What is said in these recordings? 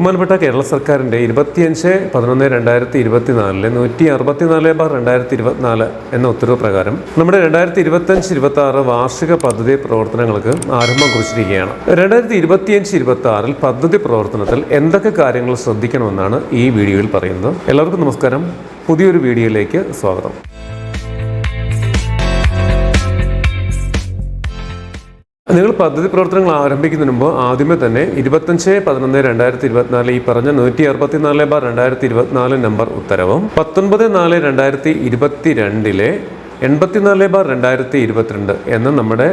ബഹുമാനപ്പെട്ട കേരള സർക്കാരിന്റെ ഇരുപത്തിയഞ്ച് പതിനൊന്ന് രണ്ടായിരത്തി ഇരുപത്തിനാലിലെ നൂറ്റി അറുപത്തിനാല് ബാർ രണ്ടായിരത്തി ഇരുപത്തിനാല് എന്ന ഉത്തരവ് പ്രകാരം നമ്മുടെ രണ്ടായിരത്തി ഇരുപത്തഞ്ച് ഇരുപത്തി ആറ് വാർഷിക പദ്ധതി പ്രവർത്തനങ്ങൾക്ക് ആരംഭം കുറിച്ചിരിക്കുകയാണ്. രണ്ടായിരത്തി ഇരുപത്തിയഞ്ച് ഇരുപത്തി ആറിൽ പദ്ധതി പ്രവർത്തനത്തിൽ എന്തൊക്കെ കാര്യങ്ങൾ ശ്രദ്ധിക്കണമെന്നാണ് ഈ വീഡിയോയിൽ പറയുന്നത്. എല്ലാവർക്കും നമസ്കാരം. പുതിയൊരു വീഡിയോയിലേക്ക് സ്വാഗതം. നിങ്ങൾ പദ്ധതി പ്രവർത്തനങ്ങൾ ആരംഭിക്കുന്നതിന് മുമ്പ് ആദ്യമേ തന്നെ ഇരുപത്തഞ്ച് പതിനൊന്ന് രണ്ടായിരത്തി ഇരുപത്തിനാല് ഈ പറഞ്ഞ നൂറ്റി അറുപത്തിനാല് ബാർ രണ്ടായിരത്തി ഇരുപത്തിനാല് നമ്പർ ഉത്തരവും പത്തൊൻപത് നാല് രണ്ടായിരത്തി ഇരുപത്തിരണ്ടിലെ എൺപത്തിനാല് ബാർ രണ്ടായിരത്തി ഇരുപത്തിരണ്ട് എന്ന നമ്മുടെ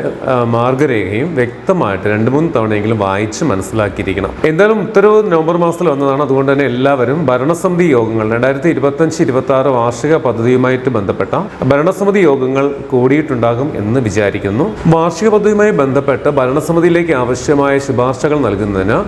മാർഗരേഖയും വ്യക്തമായിട്ട് രണ്ട് മൂന്ന് തവണയെങ്കിലും വായിച്ച് മനസ്സിലാക്കിയിരിക്കണം. എന്തായാലും ഉത്തരവ് നവംബർ മാസത്തിൽ വന്നതാണ്. അതുകൊണ്ട് തന്നെ എല്ലാവരും ഭരണസമിതി യോഗങ്ങൾ രണ്ടായിരത്തി ഇരുപത്തഞ്ച് ഇരുപത്തി ആറ് വാർഷിക പദ്ധതിയുമായിട്ട് ബന്ധപ്പെട്ട ഭരണസമിതി യോഗങ്ങൾ കൂടിയിട്ടുണ്ടാകും എന്ന് വിചാരിക്കുന്നു. വാർഷിക പദ്ധതിയുമായി ബന്ധപ്പെട്ട് ഭരണസമിതിയിലേക്ക് ആവശ്യമായ ശുപാർശകൾ നൽകുന്നതിന്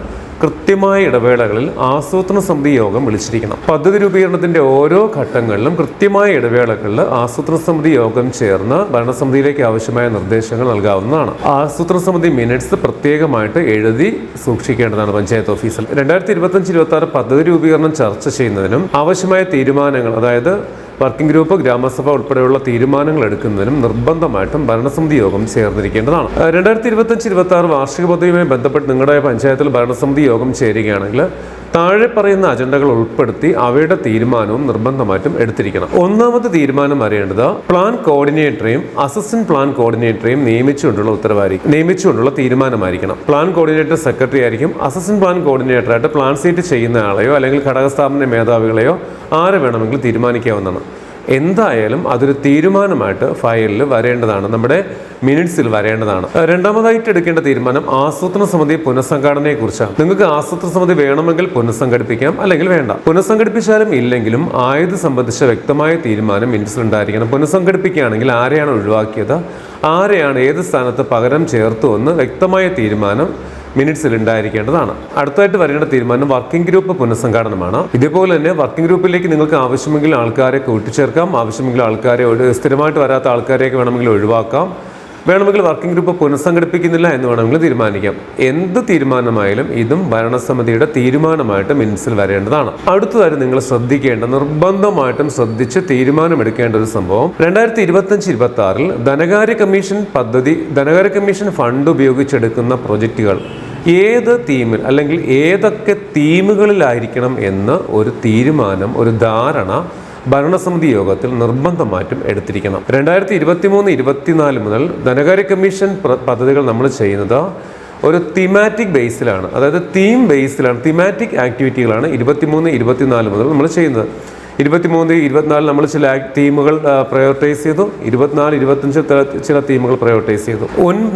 കൃത്യമായ ഇടവേളകളിൽ ആസൂത്രണ സമിതി യോഗം വിളിച്ചിരിക്കണം. പദ്ധതി രൂപീകരണത്തിന്റെ ഓരോ ഘട്ടങ്ങളിലും കൃത്യമായ ഇടവേളകളിൽ ആസൂത്രണ സമിതി യോഗം ചേർന്ന് ഭരണസമിതിയിലേക്ക് ആവശ്യമായ നിർദ്ദേശങ്ങൾ നൽകാവുന്നതാണ്. ആസൂത്രണ സമിതി മിനിറ്റ്സ് പ്രത്യേകമായിട്ട് എഴുതി സൂക്ഷിക്കേണ്ടതാണ് പഞ്ചായത്ത് ഓഫീസിൽ. രണ്ടായിരത്തി ഇരുപത്തഞ്ച് ഇരുപത്തി ആറ് പദ്ധതി രൂപീകരണം ചർച്ച ചെയ്യുന്നതിനും ആവശ്യമായ തീരുമാനങ്ങൾ അതായത് വർക്കിംഗ് ഗ്രൂപ്പ് ഗ്രാമസഭ ഉൾപ്പെടെയുള്ള തീരുമാനങ്ങൾ എടുക്കുന്നതിനും നിർബന്ധമായിട്ടും ഭരണസമിതി യോഗം ചേർന്നിരിക്കേണ്ടതാണ്. രണ്ടായിരത്തി ഇരുപത്തഞ്ച് ഇരുപത്തി ആറ് വാർഷിക പദ്ധതിയുമായി ബന്ധപ്പെട്ട് നിങ്ങളുടെ പഞ്ചായത്തിൽ ഭരണസമിതി യോഗം ചേരുകയാണെങ്കിൽ താഴെ പറയുന്ന അജണ്ടകൾ ഉൾപ്പെടുത്തി അവയുടെ തീരുമാനവും നിർബന്ധമായിട്ടും എടുത്തിരിക്കണം. ഒന്നാമത് തീരുമാനം അറിയേണ്ടത് പ്ലാൻ കോർഡിനേറ്ററെയും അസിസ്റ്റന്റ് പ്ലാൻ കോർഡിനേറ്ററെയും നിയമിച്ചുകൊണ്ടുള്ള ഉത്തരവായിരിക്കും നിയമിച്ചുകൊണ്ടുള്ള തീരുമാനമായിരിക്കണം. പ്ലാൻ കോർഡിനേറ്റർ സെക്രട്ടറി ആയിരിക്കും അസിസ്റ്റന്റ് പ്ലാൻ കോർഡിനേറ്ററായിട്ട് പ്ലാൻ സീറ്റ് ചെയ്യുന്ന ആളെയോ അല്ലെങ്കിൽ ഘടകസ്ഥാപന മേധാവികളെയോ ആരെ വേണമെങ്കിലും തീരുമാനിക്കാവുന്നതാണ്. എന്തായാലും അതൊരു തീരുമാനമായിട്ട് ഫയലിൽ വരേണ്ടതാണ്. നമ്മുടെ മിനിറ്റ്സിൽ വരേണ്ടതാണ്. രണ്ടാമതായിട്ട് എടുക്കേണ്ട തീരുമാനം ആസൂത്രണ സമിതി പുനഃസംഘടനയെ കുറിച്ചാണ് നിങ്ങൾക്ക് ആസൂത്രണ സമിതി വേണമെങ്കിൽ പുനഃസംഘടിപ്പിക്കാം അല്ലെങ്കിൽ വേണ്ട. പുനഃസംഘടിപ്പിച്ചാലും ഇല്ലെങ്കിലും ആയത് സംബന്ധിച്ച വ്യക്തമായ തീരുമാനം മിനിറ്റ്സിൽ ഉണ്ടായിരിക്കണം പുനഃസംഘടിപ്പിക്കുകയാണെങ്കിൽ ആരെയാണ് ഒഴിവാക്കിയത്? ആരെയാണ് ഏത് സ്ഥാനത്ത് പകരം ചേർത്തു എന്ന് വ്യക്തമായ തീരുമാനം മിനിറ്റ്സിൽ ഉണ്ടായിരിക്കേണ്ടതാണ് അടുത്തായിട്ട് വരേണ്ട തീരുമാനം വർക്കിംഗ് ഗ്രൂപ്പ് പുനഃസംഘാടനമാണ്. ഇതേപോലെ തന്നെ വർക്കിംഗ് ഗ്രൂപ്പിലേക്ക് നിങ്ങൾക്ക് ആവശ്യമെങ്കിൽ ആൾക്കാരെ കൂട്ടിച്ചേർക്കാം. ആവശ്യമെങ്കിൽ ആൾക്കാരെ സ്ഥിരമായിട്ട് വരാത്ത ആൾക്കാരെയൊക്കെ വേണമെങ്കിൽ ഒഴിവാക്കാം. വേണമെങ്കിൽ വർക്കിംഗ് ഗ്രൂപ്പ് പുനഃസംഘടിപ്പിക്കുന്നില്ല എന്ന് വേണമെങ്കിൽ തീരുമാനിക്കാം. എന്ത് തീരുമാനമായാലും ഇതും ഭരണസമിതിയുടെ തീരുമാനമായിട്ട് മിനിറ്റ്സിൽ വരേണ്ടതാണ്. അടുത്തതായി നിങ്ങൾ ശ്രദ്ധിക്കേണ്ട നിർബന്ധമായിട്ടും ശ്രദ്ധിച്ച് തീരുമാനമെടുക്കേണ്ട ഒരു സംഭവം രണ്ടായിരത്തി ഇരുപത്തഞ്ച് ഇരുപത്തി ആറിൽ ധനകാര്യ കമ്മീഷൻ പദ്ധതി ധനകാര്യ കമ്മീഷൻ ഫണ്ട് ഉപയോഗിച്ചെടുക്കുന്ന പ്രൊജക്റ്റുകൾ ഏത് തീമിൽ അല്ലെങ്കിൽ ഏതൊക്കെ തീമുകളിലായിരിക്കണം എന്ന് ഒരു തീരുമാനം ഒരു ധാരണ ഭരണസമിതി യോഗത്തിൽ നിർബന്ധമായിട്ടും എടുത്തിരിക്കണം. രണ്ടായിരത്തി ഇരുപത്തി മൂന്ന് ഇരുപത്തിനാല് മുതൽ ധനകാര്യ കമ്മീഷൻ പദ്ധതികൾ നമ്മൾ ചെയ്യുന്നത് ഒരു തിമാറ്റിക് ബേസിലാണ് അതായത് തീം ബേസിലാണ് തിമാറ്റിക് ആക്ടിവിറ്റികളാണ് ഇരുപത്തിമൂന്ന് ഇരുപത്തിനാല് മുതൽ നമ്മൾ ചെയ്യുന്നത്. ഇരുപത്തിമൂന്ന് ഇരുപത്തിനാല് നമ്മൾ ചില തീമുകൾ പ്രയോറിറ്റൈസ് ചെയ്തു. ഇരുപത്തിനാല് ഇരുപത്തഞ്ച് ചില ടീമുകൾ പ്രയോറിറ്റൈസ് ചെയ്തു.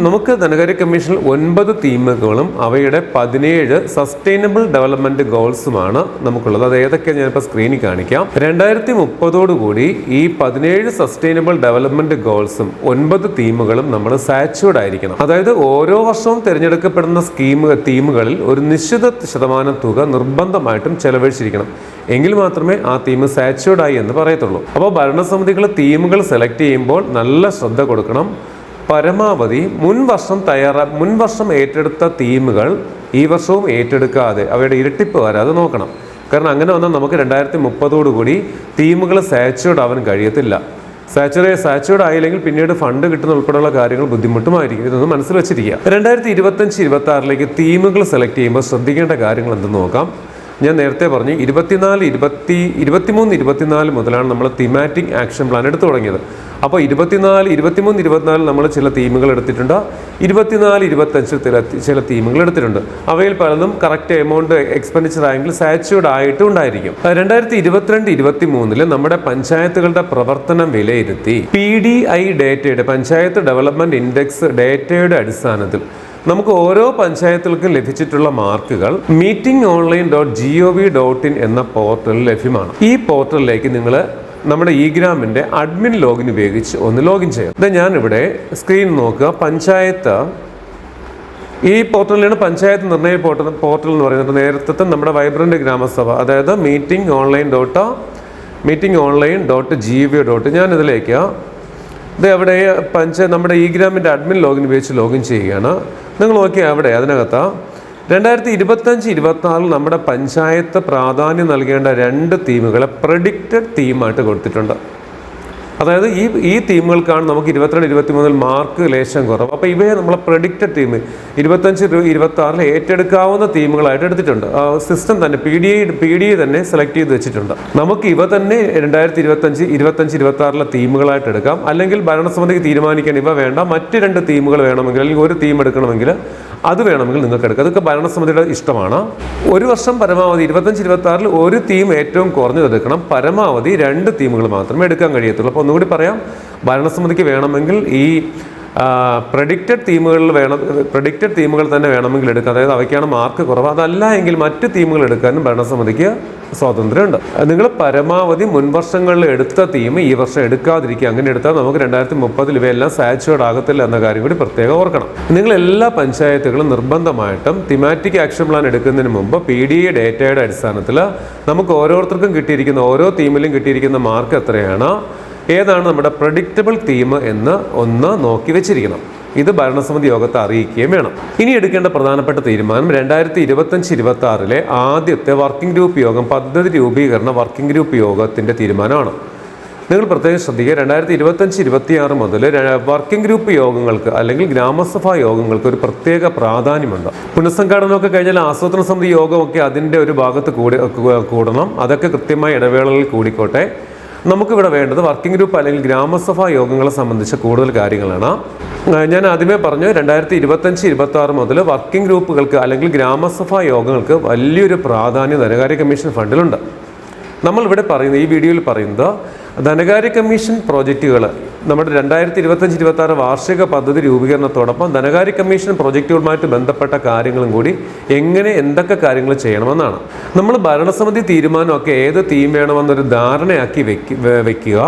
നമുക്ക് ധനകാര്യ കമ്മീഷനിൽ ഒൻപത് ടീമുകളും അവയുടെ പതിനേഴ് സസ്റ്റൈനബിൾ ഡെവലപ്മെന്റ് ഗോൾസുമാണ് നമുക്കുള്ളത്. അത് ഏതൊക്കെ ഞാനിപ്പോൾ സ്ക്രീനിൽ കാണിക്കാം. രണ്ടായിരത്തി മുപ്പതോടുകൂടി ഈ പതിനേഴ് സസ്റ്റൈനബിൾ ഡെവലപ്മെന്റ് ഗോൾസും ഒൻപത് ടീമുകളും നമ്മൾ സാച്ചുവേഡ് ആയിരിക്കണം. അതായത് ഓരോ വർഷവും തിരഞ്ഞെടുക്കപ്പെടുന്ന സ്കീമുകൾ ടീമുകളിൽ ഒരു നിശ്ചിത ശതമാനം തുക നിർബന്ധമായിട്ടും ചെലവഴിച്ചിരിക്കണം. എങ്കിൽ മാത്രമേ ആ തീം സാച്ചുവേഡ് ആയി എന്ന് പറയത്തുള്ളൂ. അപ്പോൾ ഭരണസമിതികൾ തീമുകൾ സെലക്ട് ചെയ്യുമ്പോൾ നല്ല ശ്രദ്ധ കൊടുക്കണം. പരമാവധി മുൻ വർഷം തയ്യാറാ മുൻ വർഷം ഏറ്റെടുത്ത തീമുകൾ ഈ വർഷവും ഏറ്റെടുക്കാതെ അവയുടെ ഇരട്ടിപ്പ് വരാതെ നോക്കണം. കാരണം അങ്ങനെ വന്നാൽ നമുക്ക് രണ്ടായിരത്തി മുപ്പതോടുകൂടി തീമുകൾ സാച്ചുവേഡ് ആവാൻ കഴിയത്തില്ല. സാച്ചുറേ സാച്ചുവേഡ് ആയില്ലെങ്കിൽ പിന്നീട് ഫണ്ട് കിട്ടുന്ന ഉൾപ്പെടെയുള്ള കാര്യങ്ങൾ ബുദ്ധിമുട്ടുമായിരിക്കും. ഇതൊന്ന് മനസ്സിൽ വെച്ചിരിക്കുക. രണ്ടായിരത്തി ഇരുപത്തഞ്ച് ഇരുപത്തി ആറിലേക്ക് തീമുകൾ സെലക്ട് ചെയ്യുമ്പോൾ ശ്രദ്ധിക്കേണ്ട കാര്യങ്ങൾ എന്തെന്ന് നോക്കാം. ഞാൻ നേരത്തെ പറഞ്ഞു ഇരുപത്തിനാല് ഇരുപത്തി ഇരുപത്തിമൂന്ന് ഇരുപത്തിനാല് മുതലാണ് നമ്മൾ തിമാറ്റിക് ആക്ഷൻ പ്ലാൻ എടുത്തു തുടങ്ങിയത്. അപ്പോൾ ഇരുപത്തിനാല് ഇരുപത്തിമൂന്ന് ഇരുപത്തിനാല് നമ്മൾ ചില തീമുകൾ എടുത്തിട്ടുണ്ട്. ഇരുപത്തിനാല് ഇരുപത്തഞ്ച് ചില തീമുകൾ എടുത്തിട്ടുണ്ട്. അവയിൽ പലതും കറക്റ്റ് എമൗണ്ട് എക്സ്പെൻഡിച്ചർ ആയെങ്കിൽ സാച്ചുവേഡ് ആയിട്ടും ഉണ്ടായിരിക്കും. രണ്ടായിരത്തി ഇരുപത്തിരണ്ട് ഇരുപത്തി മൂന്നിൽ നമ്മുടെ പഞ്ചായത്തുകളുടെ പ്രവർത്തനം വിലയിരുത്തി പി ഡി ഐ ഡേറ്റയുടെ പഞ്ചായത്ത് ഡെവലപ്മെന്റ് ഇൻഡെക്സ് ഡേറ്റയുടെ അടിസ്ഥാനത്തിൽ നമുക്ക് ഓരോ പഞ്ചായത്തുകൾക്കും ലഭിച്ചിട്ടുള്ള മാർക്കുകൾ meeting online dot G O V dot in എന്ന പോർട്ടലിൽ ലഭ്യമാണ്. ഈ പോർട്ടലിലേക്ക് നിങ്ങൾ നമ്മുടെ ഇ അഡ്മിൻ ലോഗിൻ ഉപയോഗിച്ച് ഒന്ന് ലോഗിൻ ചെയ്യാം ഇത് ഞാനിവിടെ സ്ക്രീൻ നോക്കുക. പഞ്ചായത്ത്. ഈ പോർട്ടലിലാണ് പഞ്ചായത്ത് നിർണയ പോർട്ടൽ പോർട്ടൽ എന്ന് പറയുന്നത്. നേരത്തെ നമ്മുടെ വൈബ്രന്റ് ഗ്രാമസഭ അതായത് meeting online dot meeting online dot G V dot ഞാൻ ഇതിലേക്ക് ഇത് അവിടെ പഞ്ചായത്ത് നമ്മുടെ ഇ ഗ്രാമിന്റെ അഡ്മിൻ ലോഗിൻ ഉപയോഗിച്ച് ലോഗിൻ ചെയ്യുകയാണ്. നിങ്ങൾ നോക്കിയാൽ അവിടെ അതിനകത്ത്. രണ്ടായിരത്തി ഇരുപത്തഞ്ച് ഇരുപത്തിനാലിൽ നമ്മുടെ പഞ്ചായത്ത് പ്രാധാന്യം നൽകേണ്ട രണ്ട് തീമുകളെ പ്രഡിക്റ്റഡ് തീമായിട്ട് കൊടുത്തിട്ടുണ്ട്. അതായത് ഈ ഈ ടീമുകൾക്കാണ് നമുക്ക് ഇരുപത്തിരണ്ട് ഇരുപത്തി മൂന്നിൽ മാർക്ക് ലേശം കുറവ്. അപ്പോൾ ഇവയെ നമ്മളെ പ്രഡിക്റ്റഡ് ടീം ഇരുപത്തഞ്ച് ഇരുപത്തി ആറിൽ ഏറ്റെടുക്കാവുന്ന ടീമുകളായിട്ട് എടുത്തിട്ടുണ്ട്. സിസ്റ്റം തന്നെ പി ഡി പി ഡി തന്നെ സെലക്ട് ചെയ്ത് വെച്ചിട്ടുണ്ട്. നമുക്ക് ഇവ തന്നെ രണ്ടായിരത്തി ഇരുപത്തഞ്ച് ഇരുപത്തഞ്ച് ഇരുപത്തി ആറിലെ ടീമുകളായിട്ട് എടുക്കാം. അല്ലെങ്കിൽ ഭരണസമിതിക്ക് തീരുമാനിക്കാൻ ഇവ വേണ്ട. മറ്റ് രണ്ട് ടീമുകൾ വേണമെങ്കിൽ അല്ലെങ്കിൽ ഒരു ടീം എടുക്കണമെങ്കിൽ അത് വേണമെങ്കിൽ നിങ്ങൾക്ക് എടുക്കാം. അതൊക്കെ ഭരണസമിതിയുടെ ഇഷ്ടമാണ്. ഒരു വർഷം പരമാവധി ഇരുപത്തഞ്ച് ഇരുപത്തി ആറിൽ ഒരു തീം ഏറ്റവും കുറഞ്ഞത് എടുക്കണം. പരമാവധി രണ്ട് തീമുകൾ മാത്രമേ എടുക്കാൻ കഴിയത്തുള്ളൂ. അപ്പോൾ ഒന്നുകൂടി പറയാം. ഭരണസമിതിക്ക് വേണമെങ്കിൽ ഈ പ്രഡിക്റ്റഡ് തീമുകളിൽ വേണം പ്രഡിക്റ്റഡ് തീമുകൾ തന്നെ വേണമെങ്കിൽ എടുക്കുക അതായത് അവയ്ക്കാണ് മാർക്ക് കുറവ്. അതല്ല എങ്കിൽ മറ്റ് തീമുകൾ എടുക്കാനും ഭരണസമിതിക്ക് സ്വാതന്ത്ര്യമുണ്ട്. നിങ്ങൾ പരമാവധി മുൻവർഷങ്ങളിൽ എടുത്ത തീം ഈ വർഷം എടുക്കാതിരിക്കുക. അങ്ങനെ എടുത്താൽ നമുക്ക് രണ്ടായിരത്തി മുപ്പതിൽ ഇവയെല്ലാം സാച്ചുവേർഡ് ആകത്തില്ല എന്ന കാര്യം കൂടി പ്രത്യേകം ഓർക്കണം. നിങ്ങൾ എല്ലാ പഞ്ചായത്തുകളും നിർബന്ധമായിട്ടും തിമാറ്റിക് ആക്ഷൻ പ്ലാൻ എടുക്കുന്നതിന് മുമ്പ് പി ഡി എ ഡേറ്റയുടെ അടിസ്ഥാനത്തിൽ നമുക്ക് ഓരോരുത്തർക്കും കിട്ടിയിരിക്കുന്ന ഓരോ തീമിലും കിട്ടിയിരിക്കുന്ന മാർക്ക് എത്രയാണ്? ഏതാണ് നമ്മുടെ പ്രഡിക്റ്റബിൾ തീം എന്ന് ഒന്ന് നോക്കി വെച്ചിരിക്കണം. ഇത് ഭരണസമിതി യോഗത്തെ അറിയിക്കുകയും വേണം. ഇനി എടുക്കേണ്ട പ്രധാനപ്പെട്ട തീരുമാനം രണ്ടായിരത്തി ഇരുപത്തഞ്ച് ഇരുപത്തി ആറിലെ ആദ്യത്തെ വർക്കിംഗ് ഗ്രൂപ്പ് യോഗം പദ്ധതി രൂപീകരണ വർക്കിംഗ് ഗ്രൂപ്പ് യോഗത്തിന്റെ തീരുമാനമാണ്. നിങ്ങൾ പ്രത്യേകം ശ്രദ്ധിക്കുക രണ്ടായിരത്തി ഇരുപത്തഞ്ച് ഇരുപത്തിയാറ് മുതൽ വർക്കിംഗ് ഗ്രൂപ്പ് യോഗങ്ങൾക്ക് അല്ലെങ്കിൽ ഗ്രാമസഭാ യോഗങ്ങൾക്ക് ഒരു പ്രത്യേക പ്രാധാന്യമുണ്ട്. പുനഃസംഘാടനമൊക്കെ കഴിഞ്ഞാൽ ആസൂത്രണ സമിതി യോഗമൊക്കെ അതിന്റെ ഒരു ഭാഗത്ത് കൂടി കൂടണം. അതൊക്കെ കൃത്യമായ ഇടവേളകളിൽ കൂടിക്കോട്ടെ. നമുക്കിവിടെ വേണ്ടത് വർക്കിംഗ് ഗ്രൂപ്പ് അല്ലെങ്കിൽ ഗ്രാമസഭാ യോഗങ്ങളെ സംബന്ധിച്ച കൂടുതൽ കാര്യങ്ങളാണ്. ഞാൻ ആദ്യമേ പറഞ്ഞു രണ്ടായിരത്തി ഇരുപത്തഞ്ച് ഇരുപത്തി ആറ് മുതൽ വർക്കിംഗ് ഗ്രൂപ്പുകൾക്ക് അല്ലെങ്കിൽ ഗ്രാമസഭാ യോഗങ്ങൾക്ക് വലിയൊരു പ്രാധാന്യം ധനകാര്യ കമ്മീഷൻ ഫണ്ടിലുണ്ട്. നമ്മളിവിടെ പറയുന്നത് ഈ വീഡിയോയിൽ പറയുന്നത് ധനകാര്യ കമ്മീഷൻ പ്രോജക്റ്റുകൾ നമ്മുടെ രണ്ടായിരത്തി ഇരുപത്തഞ്ച് ഇരുപത്തി ആറ് വാർഷിക പദ്ധതി രൂപീകരണത്തോടൊപ്പം ധനകാര്യ കമ്മീഷൻ പ്രോജക്റ്റുകളുമായിട്ട് ബന്ധപ്പെട്ട കാര്യങ്ങളും കൂടി എങ്ങനെ എന്തൊക്കെ കാര്യങ്ങൾ ചെയ്യണമെന്നാണ്. നമ്മൾ ഭരണസമിതി തീരുമാനമൊക്കെ ഏത് തീം വേണമെന്നൊരു ധാരണയാക്കി വെക്ക് വെക്കുക.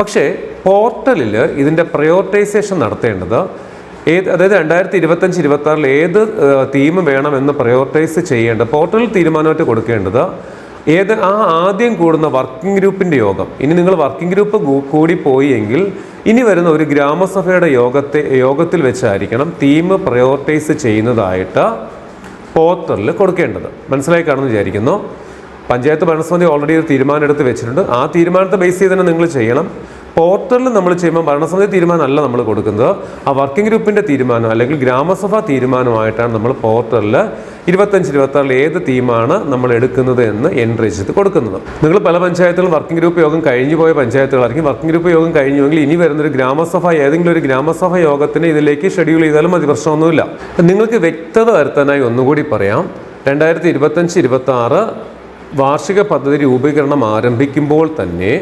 പക്ഷേ പോർട്ടലിൽ ഇതിന്റെ പ്രയോറിറ്റൈസേഷൻ നടത്തേണ്ടത് ഏത് അതായത് രണ്ടായിരത്തി ഇരുപത്തഞ്ച് ഇരുപത്തി ആറിൽ ഏത് തീം വേണമെന്ന് പ്രയോറിറ്റൈസ് ചെയ്യേണ്ടത് പോർട്ടലിൽ തീരുമാനമായിട്ട് കൊടുക്കേണ്ടത് ഏത് ആ ആദ്യം കൂടുന്ന വർക്കിംഗ് ഗ്രൂപ്പിന്റെ യോഗം. ഇനി നിങ്ങൾ വർക്കിംഗ് ഗ്രൂപ്പ് കൂടി പോയി എങ്കിൽ ഇനി വരുന്ന ഒരു ഗ്രാമസഭയുടെ യോഗത്തെ യോഗത്തിൽ വെച്ചായിരിക്കണം തീം പ്രയോറിറ്റൈസ് ചെയ്യുന്നതായിട്ട് പോർട്ടലിൽ കൊടുക്കേണ്ടത്. മനസ്സിലായി കാണുമെന്ന് വിചാരിക്കുന്നു. പഞ്ചായത്ത് ഭരണസമിതി ഓൾറെഡി ഒരു തീരുമാനം എടുത്ത് വെച്ചിട്ടുണ്ട്. ആ തീരുമാനത്തെ ബേസ് ചെയ്ത് തന്നെ നിങ്ങൾ ചെയ്യണം. പോർട്ടലിൽ നമ്മൾ ചെയ്യുമ്പോൾ ഭരണസമിതി തീരുമാനമല്ല നമ്മൾ കൊടുക്കുന്നത്. ആ വർക്കിംഗ് ഗ്രൂപ്പിന്റെ തീരുമാനം അല്ലെങ്കിൽ ഗ്രാമസഭ തീരുമാനമായിട്ടാണ് നമ്മൾ പോർട്ടലിൽ ഇരുപത്തഞ്ച് ഇരുപത്താറിൽ ഏത് തീമാണ് നമ്മൾ എടുക്കുന്നത് എന്ന് എൻട്രി ചെയ്ത് കൊടുക്കുന്നത്. നിങ്ങൾ പല പഞ്ചായത്തുകളും വർക്കിംഗ് ഗ്രൂപ്പ് യോഗം കഴിഞ്ഞു പോയ പഞ്ചായത്തുകളായിരിക്കും. വർക്കിംഗ് ഗ്രൂപ്പ് യോഗം കഴിഞ്ഞുവെങ്കിൽ ഇനി വരുന്നൊരു ഗ്രാമസഭ ഏതെങ്കിലും ഒരു ഗ്രാമസഭ യോഗത്തിന് ഇതിലേക്ക് ഷെഡ്യൂൾ ചെയ്താലും മതി പ്രശ്നമൊന്നുമില്ല. നിങ്ങൾക്ക് വ്യക്തത വരുത്താനായി ഒന്നുകൂടി പറയാം. രണ്ടായിരത്തി ഇരുപത്തഞ്ച് ഇരുപത്തി ആറ് വാർഷിക പദ്ധതി രൂപീകരണം ആരംഭിക്കുമ്പോൾ തന്നെ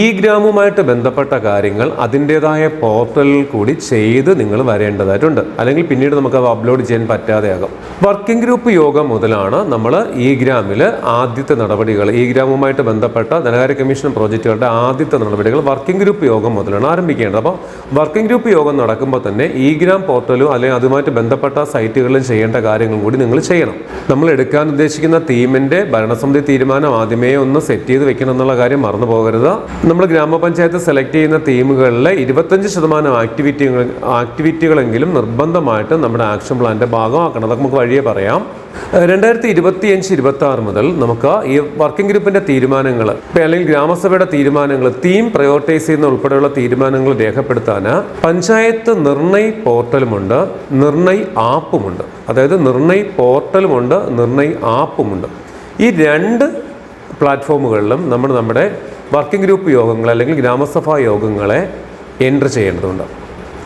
ഈ ഗ്രാമവുമായിട്ട് ബന്ധപ്പെട്ട കാര്യങ്ങൾ അതിന്റെതായ പോർട്ടലിൽ കൂടി ചെയ്ത് നിങ്ങൾ വരേണ്ടതായിട്ടുണ്ട്. അല്ലെങ്കിൽ പിന്നീട് നമുക്ക് അത് അപ്ലോഡ് ചെയ്യാൻ പറ്റാതെയാകും. വർക്കിംഗ് ഗ്രൂപ്പ് യോഗം മുതലാണ് നമ്മൾ ഇ ഗ്രാമിൽ ആദ്യത്തെ നടപടികൾ ഇ ഗ്രാമവുമായിട്ട് ബന്ധപ്പെട്ട ധനകാര്യ കമ്മീഷൻ പ്രോജക്റ്റുകളുടെ ആദ്യത്തെ നടപടികൾ വർക്കിംഗ് ഗ്രൂപ്പ് യോഗം മുതലാണ് ആരംഭിക്കേണ്ടത്. അപ്പോൾ വർക്കിംഗ് ഗ്രൂപ്പ് യോഗം നടക്കുമ്പോൾ തന്നെ ഇ ഗ്രാം പോർട്ടലും അല്ലെങ്കിൽ അതുമായിട്ട് ബന്ധപ്പെട്ട സൈറ്റുകളിലും ചെയ്യേണ്ട കാര്യങ്ങളും കൂടി നിങ്ങൾ ചെയ്യണം. നമ്മൾ എടുക്കാൻ ഉദ്ദേശിക്കുന്ന തീമിന്റെ ഭരണസമിതി തീരുമാനം ആദ്യമേ ഒന്ന് സെറ്റ് ചെയ്ത് വെക്കണം എന്നുള്ള കാര്യം മറന്നു പോകരുത്. നമ്മൾ ഗ്രാമപഞ്ചായത്ത് സെലക്ട് ചെയ്യുന്ന തീമുകളിലെ ഇരുപത്തഞ്ച് ശതമാനം ആക്ടിവിറ്റി ആക്ടിവിറ്റികളെങ്കിലും നിർബന്ധമായിട്ട് നമ്മുടെ ആക്ഷൻ പ്ലാന്റെ ഭാഗമാക്കണം. അതൊക്കെ നമുക്ക് വഴിയെ പറയാം. രണ്ടായിരത്തി ഇരുപത്തി അഞ്ച് ഇരുപത്തി ആറ് മുതൽ നമുക്ക് ഈ വർക്കിംഗ് ഗ്രൂപ്പിന്റെ തീരുമാനങ്ങൾ അല്ലെങ്കിൽ ഗ്രാമസഭയുടെ തീരുമാനങ്ങൾ തീം പ്രയോറിറ്റൈസ് ചെയ്യുന്ന ഉൾപ്പെടെയുള്ള തീരുമാനങ്ങൾ രേഖപ്പെടുത്താൻ പഞ്ചായത്ത് നിർണയ് പോർട്ടലുമുണ്ട് നിർണയ് ആപ്പുമുണ്ട്. അതായത് നിർണയ് പോർട്ടലുമുണ്ട് നിർണയ് ആപ്പുമുണ്ട്. ഈ രണ്ട് പ്ലാറ്റ്ഫോമുകളിലും നമ്മൾ നമ്മുടെ വർക്കിംഗ് ഗ്രൂപ്പ് യോഗങ്ങൾ അല്ലെങ്കിൽ ഗ്രാമസഭാ യോഗങ്ങളെ എന്റർ ചെയ്യേണ്ടതുണ്ട്.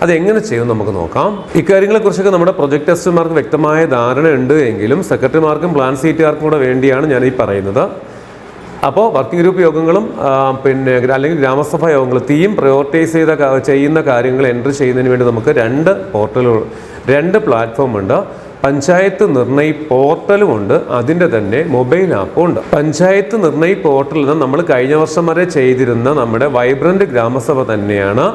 അതെങ്ങനെ ചെയ്യും നമുക്ക് നോക്കാം. ഇക്കാര്യങ്ങളെക്കുറിച്ചൊക്കെ നമ്മുടെ പ്രൊജക്ട് ടെസ്റ്റർമാർക്ക് വ്യക്തമായ ധാരണ ഉണ്ട് എങ്കിലും സെക്രട്ടറിമാർക്കും പ്ലാൻ സീറ്റുകാർക്കും കൂടെ വേണ്ടിയാണ് ഞാൻ ഈ പറയുന്നത്. അപ്പോൾ വർക്കിംഗ് ഗ്രൂപ്പ് യോഗങ്ങളും പിന്നെ അല്ലെങ്കിൽ ഗ്രാമസഭാ യോഗങ്ങൾ തീം പ്രയോറിറ്റൈസ് ചെയ്ത ചെയ്യുന്ന കാര്യങ്ങൾ എൻട്രി ചെയ്യുന്നതിന് വേണ്ടി നമുക്ക് രണ്ട് പോർട്ടലുകൾ രണ്ട് പ്ലാറ്റ്ഫോം ഉണ്ട്. പഞ്ചായത്ത് നിർണയി പോർട്ടലും ഉണ്ട്. അതിന്റെ തന്നെ മൊബൈൽ ആപ്പും ഉണ്ട്. പഞ്ചായത്ത് നിർണയി പോർട്ടലിൽ നിന്ന് നമ്മൾ കഴിഞ്ഞ വർഷം വരെ ചെയ്തിരുന്ന നമ്മുടെ വൈബ്രന്റ് ഗ്രാമസഭ തന്നെയാണ്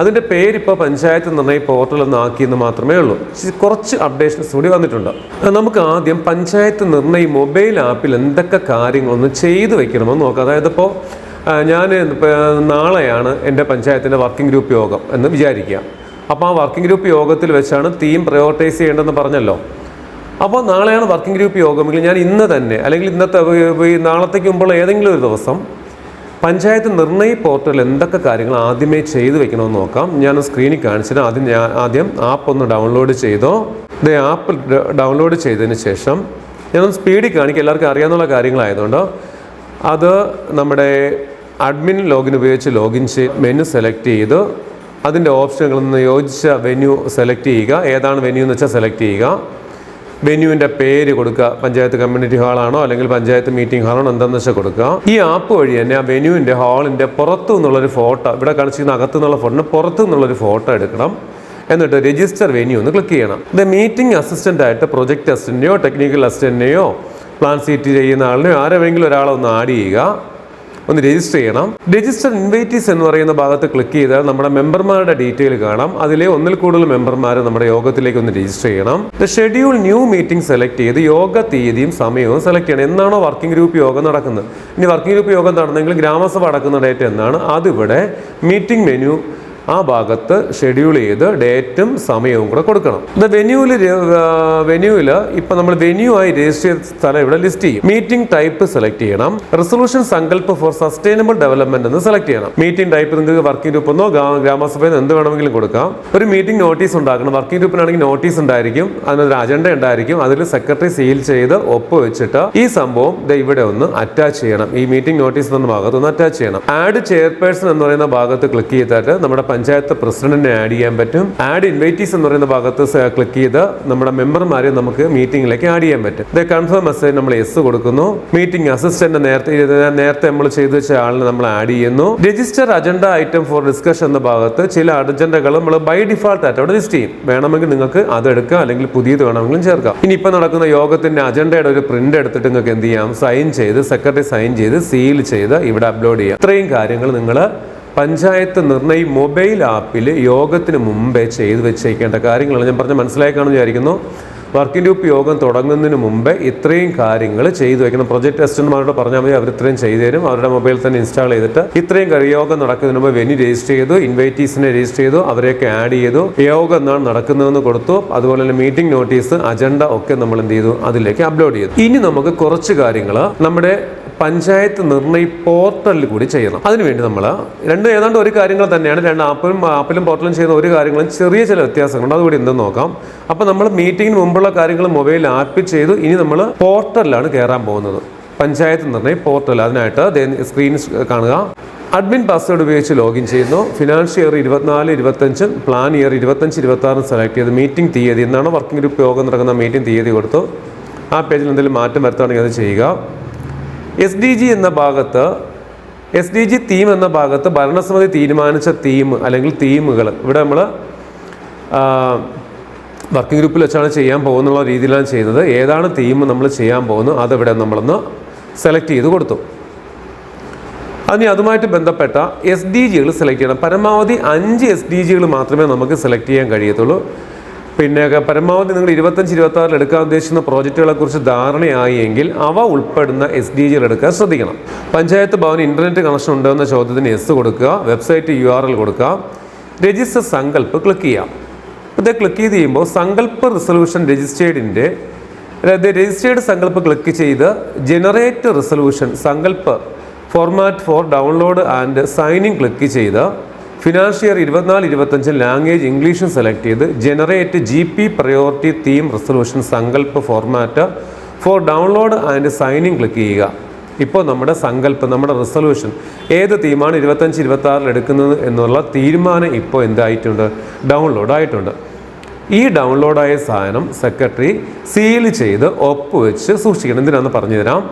അതിന്റെ പേരിപ്പോൾ പഞ്ചായത്ത് നിർണയ പോർട്ടൽ എന്ന് ആക്കിയെന്ന് മാത്രമേ ഉള്ളൂ. കുറച്ച് അപ്ഡേഷൻസ് കൂടി വന്നിട്ടുണ്ട്. നമുക്ക് ആദ്യം പഞ്ചായത്ത് നിർണയ മൊബൈൽ ആപ്പിൽ എന്തൊക്കെ കാര്യങ്ങളൊന്ന് ചെയ്തു വെക്കണമെന്ന് നോക്കാം. അതായത് ഇപ്പോൾ ഞാൻ നാളെയാണ് എന്റെ പഞ്ചായത്തിന്റെ വർക്കിംഗ് ഗ്രൂപ്പ് യോഗം എന്ന് വിചാരിക്കുക. അപ്പോൾ ആ വർക്കിംഗ് ഗ്രൂപ്പ് യോഗത്തിൽ വെച്ചാണ് തീം പ്രയോറിറ്റൈസ് ചെയ്യേണ്ടതെന്ന് പറഞ്ഞല്ലോ. അപ്പോൾ നാളെയാണ് വർക്കിംഗ് ഗ്രൂപ്പ് യോഗമെങ്കിൽ ഞാൻ ഇന്ന് തന്നെ അല്ലെങ്കിൽ ഇന്നത്തെ നാളത്തേക്ക് മുമ്പുള്ള ഏതെങ്കിലും ഒരു ദിവസം പഞ്ചായത്ത് നിർണയ പോർട്ടൽ എന്തൊക്കെ കാര്യങ്ങൾ ആദ്യമേ ചെയ്ത് വെക്കണമെന്ന് നോക്കാം. ഞാൻ സ്ക്രീനിൽ കാണിച്ചിട്ട് ആദ്യം ഞാൻ ആദ്യം ആപ്പ് ഒന്ന് ഡൗൺലോഡ് ചെയ്തോ? ഇത് ആപ്പ് ഡൗൺലോഡ് ചെയ്തതിന് ശേഷം ഞാനൊന്ന് സ്പീഡിൽ കാണിക്കുക എല്ലാവർക്കും അറിയാവുന്ന കാര്യങ്ങളായതുകൊണ്ട്? അത് നമ്മുടെ അഡ്മിൻ ലോഗിൻ ഉപയോഗിച്ച് ലോഗിൻ ചെയ്ത് മെനു സെലക്ട് ചെയ്ത് അതിന്റെ ഓപ്ഷനുകളിൽ നിന്ന് യോജിച്ച വെന്യൂ സെലക്ട് ചെയ്യുക. ഏതാണ് വെന്യൂ എന്ന് വെച്ചാൽ സെലക്ട് ചെയ്യുക. വെന്യൂവിന്റെ പേര് കൊടുക്കുക. പഞ്ചായത്ത് കമ്മ്യൂണിറ്റി ഹാളാണോ അല്ലെങ്കിൽ പഞ്ചായത്ത് മീറ്റിംഗ് ഹാളാണോ എന്താണെന്ന് വെച്ചാൽ കൊടുക്കുക. ഈ ആപ്പ് വഴി തന്നെ ആ വെന്യൂവിന്റെ ഹാളിന്റെ പുറത്തു നിന്നുള്ളൊരു ഫോട്ടോ ഇവിടെ കാണിച്ചിരുന്ന അകത്തു നിന്നുള്ള ഫോട്ടോ പുറത്തു നിന്നുള്ളൊരു ഫോട്ടോ എടുക്കണം. എന്നിട്ട് രജിസ്റ്റർ വെന്യൂ എന്ന് ക്ലിക്ക് ചെയ്യണം. ഇത് മീറ്റിംഗ് അസിസ്റ്റന്റ് ആയിട്ട് പ്രൊജക്ട് അസിസ്റ്റന്റെയോ ടെക്നിക്കൽ അസിസ്റ്റന്റിനെയോ പ്ലാൻ സീറ്റ് ചെയ്യുന്ന ആളിനെയോ ആരെങ്കിലും ഒരാളെ ഒന്ന് ആഡ് ചെയ്യുക. ഒന്ന് രജിസ്റ്റർ ചെയ്യണം. രജിസ്റ്റർ ഇൻവൈറ്റീസ് എന്ന് പറയുന്ന ഭാഗത്ത് ക്ലിക്ക് ചെയ്താൽ നമ്മുടെ മെമ്പർമാരുടെ ഡീറ്റെയിൽ കാണാം. അതിലെ ഒന്നിൽ കൂടുതൽ മെമ്പർമാർ നമ്മുടെ യോഗത്തിലേക്ക് ഒന്ന് രജിസ്റ്റർ ചെയ്യണം. The schedule new meeting select ചെയ്ത് യോഗ തീയതിയും സമയവും സെലക്ട് ചെയ്യണം. എന്നാണോ വർക്കിംഗ് ഗ്രൂപ്പ് യോഗം നടക്കുന്നത്? ഇനി വർക്കിംഗ് ഗ്രൂപ്പ് യോഗം നടന്നെങ്കിൽ ഗ്രാമസഭ അടക്കുന്ന ഡേറ്റ് എന്നാണ്. അതിവിടെ മീറ്റിംഗ് മെനു ആ ഭാഗത്ത് ഷെഡ്യൂൾ ചെയ്ത് ഡേറ്റും സമയവും കൂടെ കൊടുക്കണം. ഇത് വെന്യൂവിൽ വെന്യൂവിൽ ഇപ്പം നമ്മൾ വെന്യൂ ആയി രജിസ്റ്റർ ചെയ്ത സ്ഥലം ഇവിടെ ലിസ്റ്റ് ചെയ്യും. മീറ്റിംഗ് ടൈപ്പ് സെലക്ട് ചെയ്യണം. Resolution Sankalp for sustainable development എന്ന് സെലക്ട് ചെയ്യണം. മീറ്റിംഗ് ടൈപ്പ് നിങ്ങൾക്ക് വർക്കിംഗ് ഗ്രൂപ്പ് എന്നോ ഗ്രാമസഭയിൽ നിന്ന് എന്ത് വേണമെങ്കിലും കൊടുക്കാം. ഒരു മീറ്റിംഗ് നോട്ടീസ് ഉണ്ടാക്കണം. വർക്കിംഗ് ഗ്രൂപ്പിനാണെങ്കിൽ നോട്ടീസ് ഉണ്ടായിരിക്കും. അതിനൊരു അജണ്ട ഉണ്ടായിരിക്കും. അതിൽ സെക്രട്ടറി സീൽ ചെയ്ത് ഒപ്പ് വെച്ചിട്ട് ഈ സംഭവം ദേ ഇവിടെ ഒന്ന് അറ്റാച്ച് ചെയ്യണം. ഈ മീറ്റിംഗ് നോട്ടീസ് എന്ന ഭാഗത്ത് ഒന്ന് അറ്റാച്ച് ചെയ്യണം. ആഡ് ചെയർപേഴ്സൺ എന്ന് പറയുന്ന ഭാഗത്ത് ക്ലിക്ക് ചെയ്തിട്ട് നമ്മുടെ പഞ്ചായത്ത് പ്രസിഡന്റിനെ ആഡ് ചെയ്യാൻ പറ്റും. ആഡ് ഇൻവൈറ്റീസ് എന്ന് പറയുന്ന ഭാഗത്ത് ക്ലിക്ക് ചെയ്ത് നമ്മുടെ മെമ്പർമാരെ നമുക്ക് മീറ്റിംഗിലേക്ക് ആഡ് ചെയ്യാൻ പറ്റും. ഇത് കൺഫേം മെസ്സേജ് നമ്മൾ എസ് കൊടുക്കുന്നു. മീറ്റിംഗ് അസിസ്റ്റന്റ് നേരത്തെ നേരത്തെ നമ്മൾ ചെയ്തു വെച്ച ആളിനെ നമ്മൾ ആഡ് ചെയ്യുന്നു. Register agenda item for discussion എന്ന ഭാഗത്ത് ചില അജണ്ടകൾ നമ്മൾ ബൈ ഡിഫാൾട്ട് ആയിട്ട് അവിടെ ലിസ്റ്റ് ചെയ്യും. വേണമെങ്കിൽ നിങ്ങൾക്ക് അത് എടുക്കാം അല്ലെങ്കിൽ പുതിയത് വേണമെങ്കിലും ചേർക്കാം ഇനി ഇപ്പം നടക്കുന്ന യോഗത്തിന്റെ അജണ്ടയുടെ ഒരു പ്രിന്റ് എടുത്തിട്ട് നിങ്ങൾക്ക് എന്ത് ചെയ്യാം? സൈൻ ചെയ്ത് സെക്രട്ടറി സൈൻ ചെയ്ത് സീൽ ചെയ്ത് ഇവിടെ അപ്ലോഡ് ചെയ്യാം. ഇത്രയും കാര്യങ്ങൾ നിങ്ങൾ പഞ്ചായത്ത് നിർണയി മൊബൈൽ ആപ്പിൽ യോഗത്തിന് മുമ്പേ ചെയ്തു വെച്ചേക്കേണ്ട കാര്യങ്ങളാണ്. ഞാൻ പറഞ്ഞ മനസ്സിലാക്കാണെന്ന് വിചാരിക്കുന്നു. വർക്കിംഗ് ഗ്രൂപ്പ് യോഗം തുടങ്ങുന്നതിന് മുമ്പേ ഇത്രയും കാര്യങ്ങൾ ചെയ്തു വെക്കണം. പ്രൊജക്ട് അസിസ്റ്റന്റ്മാരോട് പറഞ്ഞാൽ മതി. അവർ ഇത്രയും ചെയ്തു തരും. അവരുടെ മൊബൈൽ തന്നെ ഇൻസ്റ്റാൾ ചെയ്തിട്ട് ഇത്രയും കഴി- യോഗം നടക്കുന്നതിന് മുമ്പ് വെനി രജിസ്റ്റർ ചെയ്തു. ഇൻവൈറ്റീസിനെ രജിസ്റ്റർ ചെയ്തു. അവരെയൊക്കെ ആഡ് ചെയ്തു. യോഗം എന്നാണ് നടക്കുന്നതെന്ന് കൊടുത്തു. അതുപോലെ തന്നെ മീറ്റിംഗ് നോട്ടീസ് അജണ്ട ഒക്കെ നമ്മൾ എന്ത് ചെയ്തു? അതിലേക്ക് അപ്ലോഡ് ചെയ്തു. ഇനി നമുക്ക് കുറച്ച് കാര്യങ്ങൾ. നമ്മുടെ പഞ്ചായത്ത് നിർണയ പോർട്ടലിൽ കൂടി ചെയ്യണം. അതിനുവേണ്ടി നമ്മൾ രണ്ട് ഏതാണ്ട് ഒരു കാര്യങ്ങൾ തന്നെയാണ് രണ്ട് ആപ്പിലും ആപ്പിലും പോർട്ടലും ചെയ്യുന്ന ഒരു കാര്യങ്ങളും ചെറിയ ചില വ്യത്യാസങ്ങളുണ്ട്. അതുകൂടി എന്തെന്ന് നോക്കാം. അപ്പോൾ നമ്മൾ മീറ്റിംഗിന് മുമ്പുള്ള കാര്യങ്ങൾ മൊബൈൽ ആപ്പിൽ ചെയ്തു ഇനി നമ്മൾ പോർട്ടലിലാണ് കയറാൻ പോകുന്നത്. പഞ്ചായത്ത് നിർണയ പോർട്ടൽ. അതിനായിട്ട് സ്ക്രീൻ കാണുക. അഡ്മിൻ പാസ്വേഡ് ഉപയോഗിച്ച് ലോഗിൻ ചെയ്യുന്നു. ഫിനാൻഷ്യൽ ഇയർ ഇരുപത്തിനാല് ഇരുപത്തഞ്ച് പ്ലാൻ ഇയർ ഇരുപത്തഞ്ച് ഇരുപത്തി ആറും സെലക്ട് ചെയ്ത് മീറ്റിംഗ് തീയതി എന്നാണ് വർക്കിംഗ് ഗ്രൂപ്പ് യോഗം നടക്കുന്ന മീറ്റിംഗ് തീയതി കൊടുത്തു. ആ പേജിൽ എന്തെങ്കിലും മാറ്റം വരുത്തുകയാണെങ്കിൽ അത് ചെയ്യുക. എസ് ഡി ജി എന്ന ഭാഗത്ത് എസ് ഡി ജി തീം എന്ന ഭാഗത്ത് ഭരണസമിതി തീരുമാനിച്ച തീം അല്ലെങ്കിൽ തീമുകൾ ഇവിടെ നമ്മൾ വർക്കിംഗ് ഗ്രൂപ്പിൽ വെച്ചാണ് ചെയ്യാൻ പോകുന്നുള്ള രീതിയിലാണ് ചെയ്യുന്നത്. ഏതാണ് തീം നമ്മൾ ചെയ്യാൻ പോകുന്നത് അതിവിടെ നമ്മളൊന്ന് സെലക്ട് ചെയ്ത് കൊടുത്തു. അതിന് അതുമായിട്ട് ബന്ധപ്പെട്ട എസ് ഡി ജികൾ സെലക്ട് ചെയ്യണം. പരമാവധി അഞ്ച് എസ് ഡി ജികൾ മാത്രമേ നമുക്ക് സെലക്ട് ചെയ്യാൻ കഴിയത്തുള്ളൂ. പിന്നെ പരമാവധി നിങ്ങൾ ഇരുപത്തഞ്ച് ഇരുപത്തി ആറിൽ എടുക്കാൻ ഉദ്ദേശിക്കുന്ന പ്രോജക്റ്റുകളെ കുറിച്ച് ധാരണയായി എങ്കിൽ അവ ഉൾപ്പെടുന്ന എസ് ഡി ജികൾ എടുക്കാൻ ശ്രദ്ധിക്കണം. പഞ്ചായത്ത് ഭവൻ ഇന്റർനെറ്റ് കണക്ഷൻ ഉണ്ടോ എന്ന ചോദ്യത്തിന് എസ് കൊടുക്കുക വെബ്സൈറ്റ് യു ആർ എൽ കൊടുക്കുക രജിസ്റ്റർ സങ്കല്പ് ക്ലിക്ക് ചെയ്യാം ഇത് ക്ലിക്ക് ചെയ്ത് കഴിയുമ്പോൾ സങ്കല്പ് റിസൊല്യൂഷൻ രജിസ്റ്റേർഡിന്റെ അതായത് രജിസ്റ്റേർഡ് സങ്കല്പ് ക്ലിക്ക് ചെയ്ത് generate resolution Sankalp format for download and signing click ചെയ്ത് ഫിനാൻഷ്യർ ഇരുപത്തിനാല് ഇരുപത്തഞ്ച് ലാംഗ്വേജ് ഇംഗ്ലീഷും സെലക്ട് ചെയ്ത് generate G P priority theme resolution Sankalp format for download and signing click ചെയ്യുക. ഇപ്പോൾ നമ്മുടെ സങ്കല്പം നമ്മുടെ റെസൊല്യൂഷൻ ഏത് തീമാണ് ഇരുപത്തഞ്ച് ഇരുപത്തി ആറിൽ എടുക്കുന്നത് എന്നുള്ള തീരുമാനം ഇപ്പോൾ എന്തായിട്ടുണ്ട്? ഡൗൺലോഡ് ആയിട്ടുണ്ട്. ഈ ഡൗൺലോഡായ സാധനം സെക്രട്ടറി സീൽ ചെയ്ത് ഒപ്പ് വെച്ച് സൂക്ഷിക്കണം. എന്തിനാണെന്ന് പറഞ്ഞു തരാം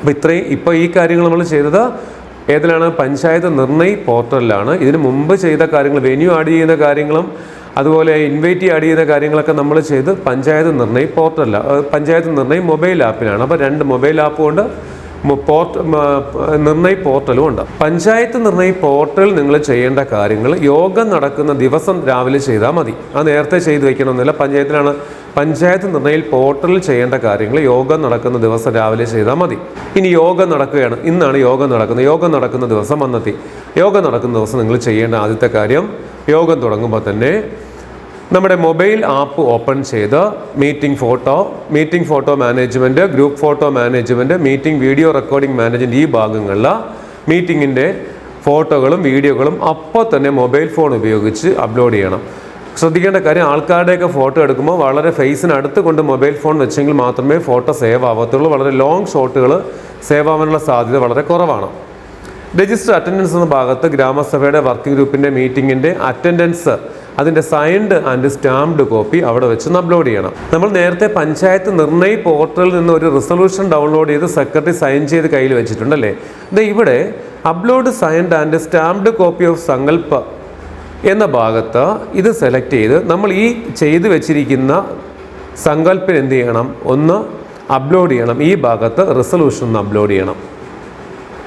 അപ്പോൾ ഇത്രയും ഇപ്പോൾ ഈ കാര്യങ്ങൾ നമ്മൾ ചെയ്തത് ഏതിലാണ്? പഞ്ചായത്ത് നിർണയ് പോർട്ടലിലാണ്. ഇതിന് മുമ്പ് ചെയ്ത കാര്യങ്ങൾ വെന്യൂ ആഡ് ചെയ്യുന്ന കാര്യങ്ങളും അതുപോലെ ഇൻവൈറ്റ് ആഡ് ചെയ്യുന്ന കാര്യങ്ങളൊക്കെ നമ്മൾ ചെയ്ത് പഞ്ചായത്ത് നിർണയ് പോർട്ടലില്ല പഞ്ചായത്ത് നിർണയ് മൊബൈൽ ആപ്പിലാണ്. അപ്പോൾ രണ്ട് മൊബൈൽ ആപ്പ് കൊണ്ട് പോർട്ട് നിർണയ് പോർട്ടലും ഉണ്ട്. പഞ്ചായത്ത് നിർണയ് പോർട്ടൽ നിങ്ങൾ ചെയ്യേണ്ട കാര്യങ്ങൾ യോഗം നടക്കുന്ന ദിവസം രാവിലെ ചെയ്താൽ മതി. അത് നേരത്തെ ചെയ്ത് വയ്ക്കണമെന്നില്ല പഞ്ചായത്തിലാണ് പഞ്ചായത്ത് നിർണയിൽ പോർട്ടലിൽ ചെയ്യേണ്ട കാര്യങ്ങൾ യോഗം നടക്കുന്ന ദിവസം രാവിലെ ചെയ്താൽ മതി. ഇനി യോഗം നടക്കുകയാണ്. ഇന്നാണ് യോഗം നടക്കുന്നത്. യോഗം നടക്കുന്ന ദിവസം വന്നെത്തി. യോഗം നടക്കുന്ന ദിവസം നിങ്ങൾ ചെയ്യേണ്ട ആദ്യത്തെ കാര്യം യോഗം തുടങ്ങുമ്പോൾ തന്നെ നമ്മുടെ മൊബൈൽ ആപ്പ് ഓപ്പൺ ചെയ്ത് meeting photo meeting photo management group photo management meeting video recording management ഈ ഭാഗങ്ങളിൽ മീറ്റിങ്ങിന്റെ ഫോട്ടോകളും വീഡിയോകളും അപ്പോൾ തന്നെ മൊബൈൽ ഫോൺ ഉപയോഗിച്ച് അപ്ലോഡ് ചെയ്യണം. ശ്രദ്ധിക്കേണ്ട കാര്യം ആൾക്കാരുടെയൊക്കെ ഫോട്ടോ എടുക്കുമ്പോൾ വളരെ ഫേസിന് അടുത്ത് കൊണ്ട് മൊബൈൽ ഫോൺ വെച്ചെങ്കിൽ മാത്രമേ ഫോട്ടോ സേവ് ആവത്തുള്ളൂ. വളരെ ലോങ് ഷോട്ടുകൾ സേവ് ആവാനുള്ള സാധ്യത വളരെ കുറവാണ്. രജിസ്റ്റർ അറ്റൻഡൻസ് എന്ന ഭാഗത്ത് ഗ്രാമസഭയുടെ വർക്കിംഗ് ഗ്രൂപ്പിന്റെ മീറ്റിങ്ങിന്റെ അറ്റൻഡൻസ് അതിന്റെ സൈൻഡ് ആൻഡ് സ്റ്റാമ്പ്ഡ് കോപ്പി അവിടെ വെച്ച് അപ്ലോഡ് ചെയ്യണം. നമ്മൾ നേരത്തെ പഞ്ചായത്ത് നിർണയ് പോർട്ടലിൽ നിന്ന് ഒരു റിസൊല്യൂഷൻ ഡൗൺലോഡ് ചെയ്ത് സെക്രട്ടറി സൈൻ ചെയ്ത് കയ്യിൽ വെച്ചിട്ടുണ്ടല്ലേ? ഇത് ഇവിടെ upload signed and stamped copy of Sankalpa എന്ന ഭാഗത്ത് ഇത് സെലക്ട് ചെയ്ത് നമ്മൾ ഈ ചെയ്തു വെച്ചിരിക്കുന്ന സങ്കല്പം എന്ത് ചെയ്യണം? ഒന്ന് അപ്ലോഡ് ചെയ്യണം. ഈ ഭാഗത്ത് റെസൊല്യൂഷൻ ഒന്ന് അപ്ലോഡ് ചെയ്യണം.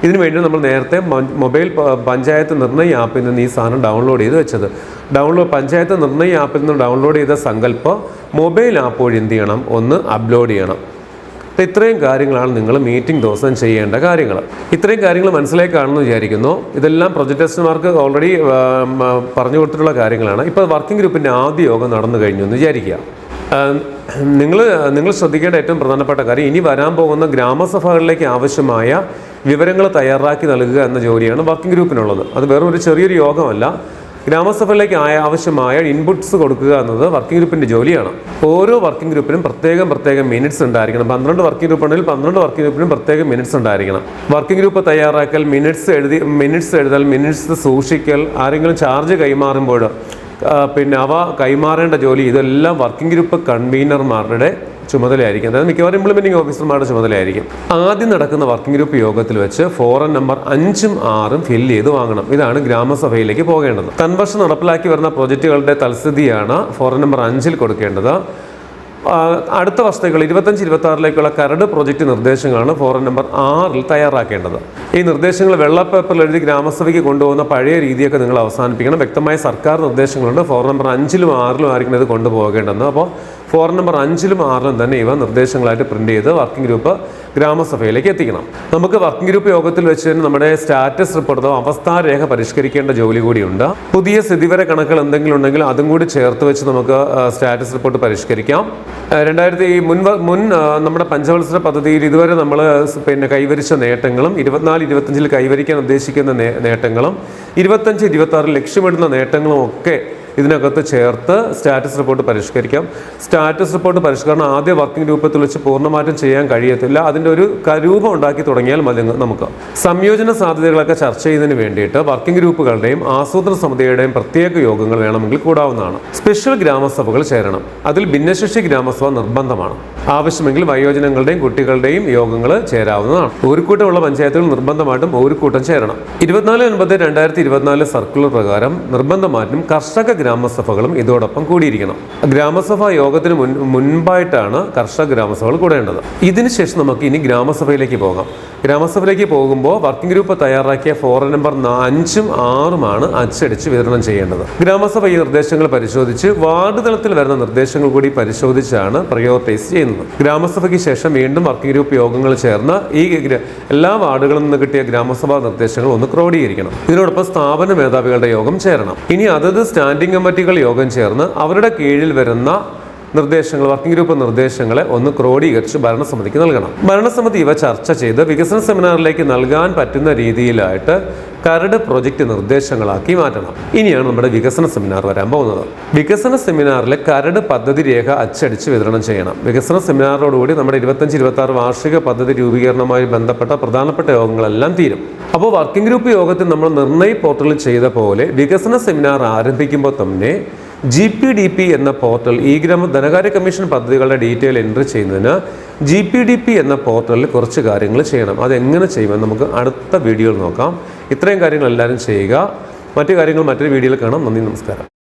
ഇതിനു വേണ്ടി നമ്മൾ നേരത്തെ മൊബൈൽ പഞ്ചായത്ത് നിർണയ ആപ്പിൽ നിന്ന് ഈ സാധനം ഡൗൺലോഡ് ചെയ്ത് വെച്ചത്. ഡൗൺലോഡ് പഞ്ചായത്ത് നിർണയ ആപ്പിൽ നിന്ന് ഡൗൺലോഡ് ചെയ്ത സങ്കല്പം മൊബൈൽ ആപ്പ് വഴി എന്ത് ചെയ്യണം? ഒന്ന് അപ്ലോഡ് ചെയ്യണം. അപ്പോൾ ഇത്രയും കാര്യങ്ങളാണ് നിങ്ങൾ മീറ്റിംഗ് ദിവസം ചെയ്യേണ്ട കാര്യങ്ങൾ. ഇത്രയും കാര്യങ്ങൾ മനസ്സിലായി വിചാരിക്കുന്നു. ഇതെല്ലാം പ്രൊജക്ടേഴ്സുമാർക്ക് ഓൾറെഡി പറഞ്ഞു കൊടുത്തിട്ടുള്ള കാര്യങ്ങളാണ്. ഇപ്പോൾ വർക്കിംഗ് ഗ്രൂപ്പിന്റെ ആദ്യ യോഗം നടന്നു കഴിഞ്ഞു എന്ന് വിചാരിക്കുക. നിങ്ങൾ നിങ്ങൾ ശ്രദ്ധിക്കേണ്ട ഏറ്റവും പ്രധാനപ്പെട്ട കാര്യം ഇനി വരാൻ പോകുന്ന ഗ്രാമസഭകളിലേക്ക് ആവശ്യമായ വിവരങ്ങൾ തയ്യാറാക്കി നൽകുക എന്ന ജോലിയാണ് വർക്കിംഗ് ഗ്രൂപ്പിനുള്ളത് അത് വെറും ഒരു ചെറിയൊരു യോഗമല്ല. ഗ്രാമസഭയിലേക്ക് ആയ ആവശ്യമായ ഇൻപുട്സ് കൊടുക്കുക എന്നത് വർക്കിംഗ് ഗ്രൂപ്പിന്റെ ജോലിയാണ്. ഓരോ വർക്കിംഗ് ഗ്രൂപ്പിനും പ്രത്യേകം പ്രത്യേകം മിനിറ്റ്സ് ഉണ്ടായിരിക്കണം. പന്ത്രണ്ട് വർക്കിംഗ് ഗ്രൂപ്പ് ഉണ്ടെങ്കിൽ പന്ത്രണ്ട് വർക്കിംഗ് ഗ്രൂപ്പിനും പ്രത്യേകം മിനിറ്റ്സ് ഉണ്ടായിരിക്കണം. വർക്കിംഗ് ഗ്രൂപ്പ് തയ്യാറാക്കൽ മിനിറ്റ്സ് എഴുതി മിനിറ്റ്സ് എഴുതൽ മിനിറ്റ്സ് സൂക്ഷിക്കൽ ആരെങ്കിലും ചാർജ് കൈമാറുമ്പോൾ പിന്നെ അവ കൈമാറേണ്ട ജോലി ഇതെല്ലാം വർക്കിംഗ് ഗ്രൂപ്പ് കൺവീനർമാരുടെ ചുമതലയായിരിക്കും. അതായത് മിക്കവാറും ഇംപ്ലിമെന്റിംഗ് ഓഫീസർമാരുടെ ചുമതലയായിരിക്കും. ആദ്യം നടക്കുന്ന വർക്കിംഗ് ഗ്രൂപ്പ് യോഗത്തിൽ വെച്ച് ഫോറൻ നമ്പർ അഞ്ചും ആറും ഫില്ല് ചെയ്ത് വാങ്ങണം. ഇതാണ് ഗ്രാമസഭയിലേക്ക് പോകേണ്ടത്. കൺവർഷൻ നടപ്പിലാക്കി വരുന്ന പ്രോജക്റ്റുകളുടെ തൽസ്ഥിതിയാണ് ഫോറൻ നമ്പർ അഞ്ചിൽ കൊടുക്കേണ്ടത്. അടുത്ത വർഷത്തേക്കുള്ള ഇരുപത്തഞ്ച് ഇരുപത്തി ആറിലേക്കുള്ള കരട് പ്രോജക്റ്റ് നിർദ്ദേശങ്ങളാണ് ഫോറം നമ്പർ ആറിൽ തയ്യാറാക്കേണ്ടത്. ഈ നിർദ്ദേശങ്ങൾ വെള്ളപ്പേപ്പറിൽ എഴുതി ഗ്രാമസഭയ്ക്ക് കൊണ്ടുപോകുന്ന പഴയ രീതിയൊക്കെ നിങ്ങൾ അവസാനിപ്പിക്കണം. വ്യക്തമായ സർക്കാർ നിർദ്ദേശങ്ങളുണ്ട്. ഫോറം നമ്പർ അഞ്ചിലും ആറിലും ആയിരിക്കണം ഇത് കൊണ്ടുപോകേണ്ടത് അപ്പോൾ ഫോറം നമ്പർ അഞ്ചിലും ആറിലും തന്നെ ഇവ നിർദ്ദേശങ്ങളായിട്ട് പ്രിന്റ് ചെയ്ത് വർക്കിംഗ് ഗ്രൂപ്പ് ഗ്രാമസഭയിലേക്ക് എത്തിക്കണം. നമുക്ക് വർക്കിംഗ് ഗ്രൂപ്പ് യോഗത്തിൽ വെച്ച് തന്നെ നമ്മുടെ സ്റ്റാറ്റസ് റിപ്പോർട്ടോ അവസ്ഥാരേഖ പരിഷ്കരിക്കേണ്ട ജോലി കൂടിയുണ്ട്. പുതിയ സ്ഥിതിവര കണക്കുകൾ എന്തെങ്കിലും ഉണ്ടെങ്കിൽ അതും കൂടി ചേർത്ത് വെച്ച് നമുക്ക് സ്റ്റാറ്റസ് റിപ്പോർട്ട് പരിഷ്കരിക്കാം. രണ്ടായിരത്തി മുൻ മുൻ നമ്മുടെ പഞ്ചവത്സര പദ്ധതിയിൽ ഇതുവരെ നമ്മൾ പിന്നെ കൈവരിച്ച നേട്ടങ്ങളും ഇരുപത്തിനാല് ഇരുപത്തഞ്ചിൽ കൈവരിക്കാൻ ഉദ്ദേശിക്കുന്ന നേട്ടങ്ങളും ഇരുപത്തഞ്ച് ഇരുപത്തി ലക്ഷ്യമിടുന്ന നേട്ടങ്ങളും ഒക്കെ ഇതിനകത്ത് ചേർത്ത് സ്റ്റാറ്റസ് റിപ്പോർട്ട് പരിഷ്കരിക്കാം. സ്റ്റാറ്റസ് റിപ്പോർട്ട് പരിഷ്കരണം ആദ്യ വർക്കിംഗ് രൂപത്തിൽ വെച്ച് പൂർണമായിട്ടും ചെയ്യാൻ കഴിയത്തില്ല. അതിന്റെ ഒരു കരൂപം രൂപം ഉണ്ടാക്കി തുടങ്ങിയാൽ മതി നമുക്ക്. സംയോജന സാധ്യതകളൊക്കെ ചർച്ച ചെയ്യുന്നതിന് വേണ്ടിയിട്ട് വർക്കിംഗ് ഗ്രൂപ്പുകളുടെയും ആസൂത്രണ സമിതിയുടെയും പ്രത്യേക യോഗങ്ങൾ വേണമെങ്കിൽ കൂടാവുന്നതാണ്. സ്പെഷ്യൽ ഗ്രാമസഭകൾ ചേരണം. അതിൽ ഭിന്നശേഷി ഗ്രാമസഭ നിർബന്ധമാണ്. ആവശ്യമെങ്കിൽ വയോജനങ്ങളുടെയും കുട്ടികളുടെയും യോഗങ്ങൾ ചേരാവുന്നതാണ്. ഒരു കൂട്ടമുള്ള പഞ്ചായത്തുകൾ നിർബന്ധമായിട്ടും ഒരു കൂട്ടം ചേരണം. ഇരുപത്തിനാല് ഒൻപത് രണ്ടായിരത്തി ഇരുപത്തിനാല് സർക്കുലർ പ്രകാരം നിർബന്ധമായിട്ടും കർഷക ഗ്രാമസഭകളും ഇതോടൊപ്പം കൂടിയിരിക്കണം. ഗ്രാമസഭാ യോഗത്തിന് മുൻ മുൻപായിട്ടാണ് കർഷക ഗ്രാമസഭകൾ കൂടേണ്ടത്. ഇതിനുശേഷം നമുക്ക് ഇനി ഗ്രാമസഭയിലേക്ക് പോകാം. ഗ്രാമസഭയിലേക്ക് പോകുമ്പോൾ വർക്കിംഗ് ഗ്രൂപ്പ് തയ്യാറാക്കിയ ഫോറം നമ്പർ അഞ്ചും ആറുമാണ് അച്ചടിച്ച് വിതരണം ചെയ്യേണ്ടത്. ഗ്രാമസഭ ഈ നിർദ്ദേശങ്ങൾ പരിശോധിച്ച് വാർഡ് തലത്തിൽ വരുന്ന നിർദ്ദേശങ്ങൾ കൂടി പരിശോധിച്ചാണ് പ്രയോറിറ്റൈസ് ചെയ്യുന്നത്. ഗ്രാമസഭയ്ക്ക് ശേഷം വീണ്ടും വർക്കിംഗ് ഗ്രൂപ്പ് യോഗങ്ങൾ ചേർന്ന് ഈ എല്ലാ വാർഡുകളിൽ നിന്ന് കിട്ടിയ ഗ്രാമസഭാ നിർദ്ദേശങ്ങൾ ഒന്ന് ക്രോഡീകരിക്കണം. ഇതിനോടൊപ്പം സ്ഥാപന മേധാവികളുടെ യോഗം ചേരണം. ഇനി അതത് സ്റ്റാൻഡിംഗ് കമ്മിറ്റികൾ യോഗം ചേർന്ന് അവരുടെ കീഴിൽ വരുന്ന നിർദ്ദേശങ്ങൾ വർക്കിംഗ് ഗ്രൂപ്പ് നിർദ്ദേശങ്ങളെ ഒന്ന് ക്രോഡീകരിച്ച് ഭരണസമിതിക്ക് നൽകണം. ഭരണസമിതി ഇവ ചർച്ച ചെയ്ത് വികസന സെമിനാറിലേക്ക് നൽകാൻ പറ്റുന്ന രീതിയിലായിട്ട് കരട് പ്രോജക്റ്റ് നിർദ്ദേശങ്ങളാക്കി മാറ്റണം. ഇനിയാണ് നമ്മുടെ വികസന സെമിനാർ വരാൻ പോകുന്നത്. വികസന സെമിനാറിലെ കരട് പദ്ധതി രേഖ അച്ചടിച്ച് വിതരണം ചെയ്യണം. വികസന സെമിനാറോടുകൂടി നമ്മുടെ ഇരുപത്തഞ്ച് ഇരുപത്തി ആറ് വാർഷിക പദ്ധതി രൂപീകരണവുമായി ബന്ധപ്പെട്ട പ്രധാനപ്പെട്ട യോഗങ്ങളെല്ലാം തീരും. അപ്പോൾ വർക്കിംഗ് ഗ്രൂപ്പ് യോഗത്തിൽ നമ്മൾ നിർണയ പോർട്ടലിൽ ചെയ്ത പോലെ വികസന സെമിനാർ ആരംഭിക്കുമ്പോൾ തന്നെ ജി പി ഡി പി എന്ന പോർട്ടൽ ഈ ഗ്രാമ ധനകാര്യ കമ്മീഷൻ പദ്ധതികളുടെ ഡീറ്റെയിൽ എൻട്രി ചെയ്യുന്നതിന് ജി പി ഡി പി എന്ന പോർട്ടലിൽ കുറച്ച് കാര്യങ്ങൾ ചെയ്യണം. അതെങ്ങനെ ചെയ്യുമെന്ന് നമുക്ക് അടുത്ത വീഡിയോയിൽ നോക്കാം. ഇത്രയും കാര്യങ്ങൾ എല്ലാവരും ചെയ്യുക. മറ്റു കാര്യങ്ങൾ മറ്റൊരു വീഡിയോയിൽ കാണാം. നന്ദി നമസ്കാരം.